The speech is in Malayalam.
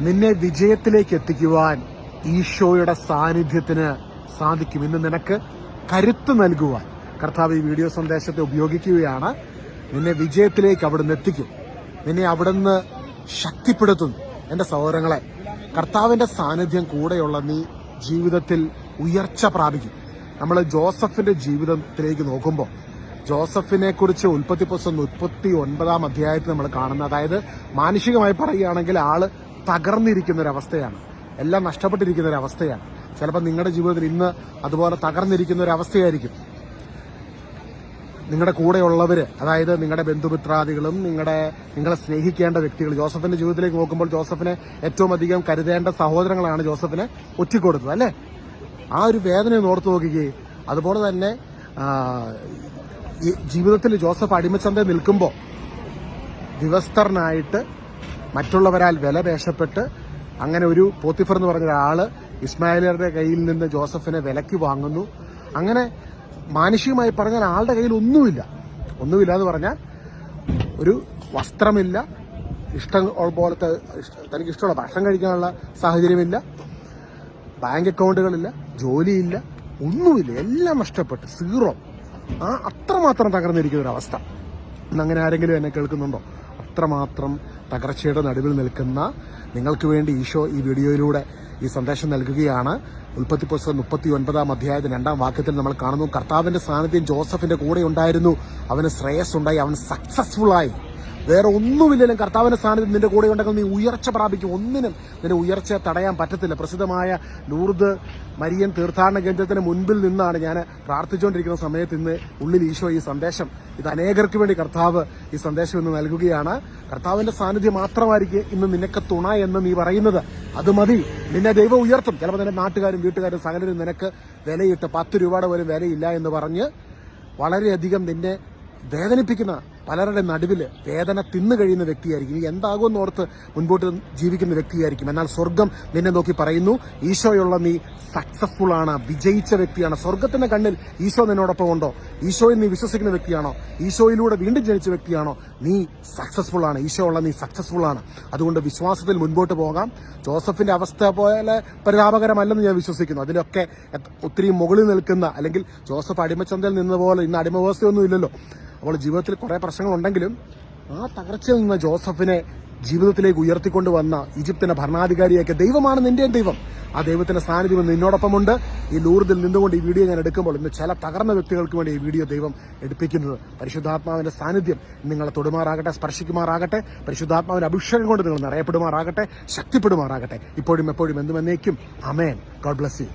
നിന്നെ വിജയത്തിലേക്ക് എത്തിക്കുവാൻ ഈശോയുടെ സാന്നിധ്യത്തിന് സാധിക്കും. ഇന്ന് നിനക്ക് കരുത്ത് നൽകുവാൻ കർത്താവ് ഈ വീഡിയോ സന്ദേശത്തെ ഉപയോഗിക്കുകയാണ്. നിന്നെ വിജയത്തിലേക്ക് അവിടുന്ന് എത്തിക്കും. നിന്നെ അവിടുന്ന് ശക്തിപ്പെടുത്തുന്നു. എന്റെ സഹോദരങ്ങളെ കർത്താവിന്റെ സാന്നിധ്യം കൂടെയുള്ള നീ ജീവിതത്തിൽ ഉയർച്ച പ്രാപിക്കും. നമ്മൾ ജോസഫിന്റെ ജീവിതത്തിലേക്ക് നോക്കുമ്പോൾ ജോസഫിനെ കുറിച്ച് ഉൽപ്പത്തി പുസ്തകം മുപ്പത്തി ഒൻപതാം അധ്യായത്തിൽ നമ്മൾ കാണുന്നത്. അതായത് മാനുഷികമായി പറയുകയാണെങ്കിൽ ആൾ തകർന്നിരിക്കുന്ന ഒരു അവസ്ഥയാണ് എല്ലാം നഷ്ടപ്പെട്ടിരിക്കുന്ന ഒരു അവസ്ഥയാണ് ചിലപ്പോൾ നിങ്ങളുടെ ജീവിതത്തിൽ ഇന്ന് അതുപോലെ തകർന്നിരിക്കുന്ന ഒരു അവസ്ഥയായിരിക്കും നിങ്ങളുടെ കൂടെയുള്ളവർ അതായത് നിങ്ങളുടെ ബന്ധുമിത്രാദികളും നിങ്ങളുടെ നിങ്ങളെ സ്നേഹിക്കേണ്ട വ്യക്തികൾ ജോസഫിന്റെ ജീവിതത്തിലേക്ക് നോക്കുമ്പോൾ ജോസഫിനെ ഏറ്റവും അധികം കരുതേണ്ട സഹോദരങ്ങളാണ് ജോസഫിനെ ഒറ്റിക്കൊടുത്തത് അല്ലേ? ആ ഒരു വേദന ഓർത്തു നോക്കുകയും അതുപോലെ തന്നെ ജീവിതത്തിൽ ജോസഫ് അടിമച്ചന്തയിൽ നിൽക്കുമ്പോൾ വിവസ്തരനായിട്ട് മറ്റുള്ളവരാൽ വില വേഷപ്പെട്ട് അങ്ങനെ ഒരു പോത്തിഫർ എന്ന് പറഞ്ഞ ഒരാൾ ഇസ്മായിലറുടെ കയ്യിൽ നിന്ന് ജോസഫിനെ വിലക്ക് വാങ്ങുന്നു. അങ്ങനെ മാനുഷികമായി പറഞ്ഞാൽ ആളുടെ കയ്യിൽ ഒന്നുമില്ല. ഒന്നുമില്ല എന്ന് പറഞ്ഞാൽ ഒരു വസ്ത്രമില്ല. ഇഷ്ടം പോലത്തെ തനിക്ക് ഇഷ്ടമുള്ള ഭക്ഷണം കഴിക്കാനുള്ള സാഹചര്യമില്ല. ബാങ്ക് അക്കൗണ്ടുകളില്ല ജോലിയില്ല ഒന്നുമില്ല. എല്ലാം നഷ്ടപ്പെട്ട് സീറോ. ആ അത്രമാത്രം തകർന്നിരിക്കുന്ന ഒരു അവസ്ഥ. അങ്ങനെ ആരെങ്കിലും എന്നെ കേൾക്കുന്നുണ്ടോ? അത്രമാത്രം തകർച്ചയുടെ നടുവിൽ നിൽക്കുന്ന നിങ്ങൾക്ക് വേണ്ടി ഈശോ ഈ വീഡിയോയിലൂടെ ഈ സന്ദേശം നൽകുകയാണ്. ഉൽപ്പത്തി പുസ്തകം മുപ്പത്തി ഒൻപതാം അധ്യായത്തിന് രണ്ടാം വാക്യത്തിൽ നമ്മൾ കാണുന്നു കർത്താവിന്റെ സാന്നിധ്യം ജോസഫിന്റെ കൂടെ ഉണ്ടായിരുന്നു. അവന് ശ്രേയസ് ഉണ്ടായി അവൻ സക്സസ്ഫുൾ ആയി. വേറെ ഒന്നുമില്ലെങ്കിലും കർത്താവിന്റെ സാന്നിധ്യം നിന്റെ കൂടെ ഉണ്ടെങ്കിൽ നീ ഉയർച്ച പ്രാപിക്കും. ഒന്നിനും നിന്റെ ഉയർച്ച തടയാൻ പറ്റത്തില്ല. പ്രസിദ്ധമായ ലൂർദ് മരിയൻ തീർത്ഥാടന കേന്ദ്രത്തിന് മുൻപിൽ നിന്നാണ് ഞാൻ പ്രാർത്ഥിച്ചുകൊണ്ടിരിക്കുന്ന സമയത്ത് ഇന്ന് ഉള്ളിൽ ഈശോ ഈ സന്ദേശം. ഇത് അനേകർക്ക് വേണ്ടി കർത്താവ് ഈ സന്ദേശം ഇന്ന് നൽകുകയാണ്. കർത്താവിന്റെ സാന്നിധ്യം മാത്രമായിരിക്കും ഇന്ന് നിനക്ക് തുണ എന്ന് നീ പറയുന്നത്. അത് മതി. നിന്നെ ദൈവം ഉയർത്തും. ചിലപ്പോൾ നിന്റെ നാട്ടുകാരും വീട്ടുകാരും സകലരും നിനക്ക് വിലയിട്ട് പത്ത് രൂപയുടെ പോലും വിലയില്ല എന്ന് പറഞ്ഞ് വളരെയധികം നിന്നെ വേദനിപ്പിക്കുന്ന പലരുടെ നടുവിൽ വേദന തിന്നു കഴിയുന്ന വ്യക്തിയായിരിക്കും. ഇനി എന്താകുമെന്ന് ഓർത്ത് മുൻപോട്ട് ജീവിക്കുന്ന വ്യക്തിയായിരിക്കും. എന്നാൽ സ്വർഗം നിന്നെ നോക്കി പറയുന്നു ഈശോയുള്ള നീ സക്സസ്ഫുൾ ആണ് വിജയിച്ച വ്യക്തിയാണ്. സ്വർഗത്തിന്റെ കണ്ണിൽ ഈശോ നിന്നോടൊപ്പം ഉണ്ടോ? ഈശോയിൽ നീ വിശ്വസിക്കുന്ന വ്യക്തിയാണോ? ഈശോയിലൂടെ വീണ്ടും ജനിച്ച വ്യക്തിയാണോ? നീ സക്സസ്ഫുൾ ആണ് ഈശോ ഉള്ള നീ സക്സസ്ഫുൾ ആണ്. അതുകൊണ്ട് വിശ്വാസത്തിൽ മുൻപോട്ട് പോകാം. ജോസഫിന്റെ അവസ്ഥ പോലെ പരിതാപകരമല്ലെന്ന് ഞാൻ വിശ്വസിക്കുന്നു. അതിലൊക്കെ ഒത്തിരി മുകളിൽ നിൽക്കുന്ന അല്ലെങ്കിൽ ജോസഫ് അടിമച്ചന്തയിൽ നിന്ന പോലെ ഇന്ന് അടിമവ്യവസ്ഥയൊന്നും ഇല്ലല്ലോ അപ്പോൾ ജീവിതത്തിൽ കുറെ പ്രശ്നങ്ങളുണ്ടെങ്കിലും ആ തകർച്ചയിൽ നിന്ന് ജോസഫിനെ ജീവിതത്തിലേക്ക് ഉയർത്തിക്കൊണ്ട് വന്ന ഈജിപ്തിന്റെ ഭരണാധികാരിയൊക്കെ ദൈവമാണ് നിന്റെയും ദൈവം. ആ ദൈവത്തിന്റെ സാന്നിധ്യം നിന്നോടൊപ്പമുണ്ട്. ഈ ലൂർദിൽ നിന്നുകൊണ്ട് ഈ വീഡിയോ ഞാൻ എടുക്കുമ്പോൾ ഇന്ന് ചില തകർന്ന വ്യക്തികൾക്ക് വേണ്ടി ഈ വീഡിയോ ദൈവം എടുപ്പിക്കുന്നത്. പരിശുദ്ധാത്മാവിന്റെ സാന്നിധ്യം നിങ്ങളെ തൊടുമാറാകട്ടെ സ്പർശിക്കുമാറാകട്ടെ പരിശുദ്ധാത്മാവിന്റെ അഭിഷേകം കൊണ്ട് നിങ്ങൾ നിറയപ്പെടുമാറാകട്ടെ ശക്തിപ്പെടുമാറാകട്ടെ. ഇപ്പോഴും എപ്പോഴും എന്തുമെന്നേക്കും അമേൻ ഗോഡ് ബ്ലസ് യു.